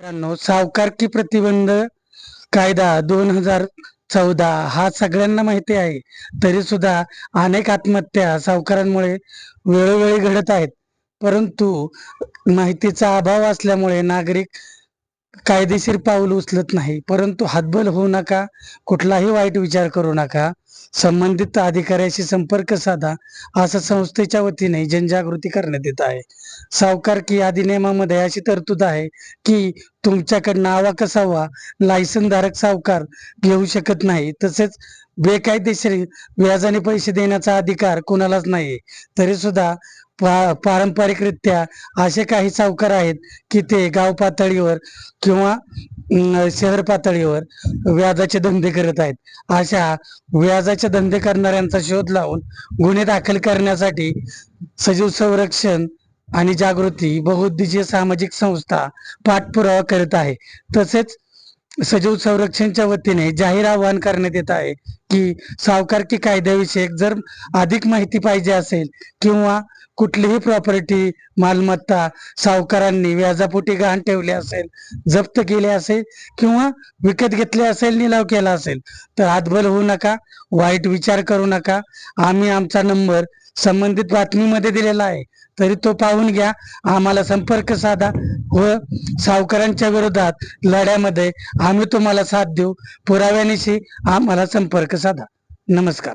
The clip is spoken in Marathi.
मित्रांनो सावकारकी प्रतिबंध कायदा दोन हजार चौदा हा सगळ्यांना माहिती आहे. तरी सुद्धा अनेक आत्महत्या सावकारांमुळे वेळोवेळी घडत आहेत. परंतु माहितीचा अभाव असल्यामुळे नागरिक कायदेशीर पाऊल उचलत नाही. परंतु हातबल होऊ नका कुठलाही वाईट विचार करू नका. संबंधित अधिकाऱ्याशी संपर्क साधा असं संस्थेच्या वतीने जनजागृती करण्यात येत आहे. सावकारकी अधिनियमामध्ये अशी तरतूद आहे की तुमच्याकडनं आवा कसावा लायसन धारक सावकार घेऊ शकत नाही. तसेच बेकायदेशीर व्याजाने पैसे देण्याचा अधिकार कोणालाच नाही तरी सुद्धा पा पारंपरिकरित्या असे काही सावकार आहेत की ते गाव पातळीवर किंवा शहर पातळीवर व्याजाचे धंदे करत आहेत. अशा व्याजाचे धंदे करणाऱ्यांचा शोध लावून गुन्हे दाखल करण्यासाठी सजीव संरक्षण आणि जागृती बहुउद्देशीय सामाजिक संस्था पाठपुरावा करत आहे. तसेच सजीव संरक्षणच्या वतीने जाहीर आवाहन करण्यात येत आहे की सावकारकी कायद्याविषयक जर अधिक माहिती पाहिजे असेल किंवा कुठलीही प्रॉपर्टी मालमत्ता सावकारांनी व्याजापोटी गहाण ठेवली असेल जप्त केले असेल किंवा विकत घेतले असेल निलाव केला असेल तर हातबल होऊ नका वाईट विचार करू नका. आम्ही आमचा नंबर संबंधित बातमीमध्ये दिलेला आहे. तरी तो पाहून घ्या. आम्हाला संपर्क साधा व सावकारांच्या विरोधात लढ्यामध्ये आम्ही तुम्हाला साथ देऊ. पुराव्यानिशी आम्हाला संपर्क साधा. नमस्कार.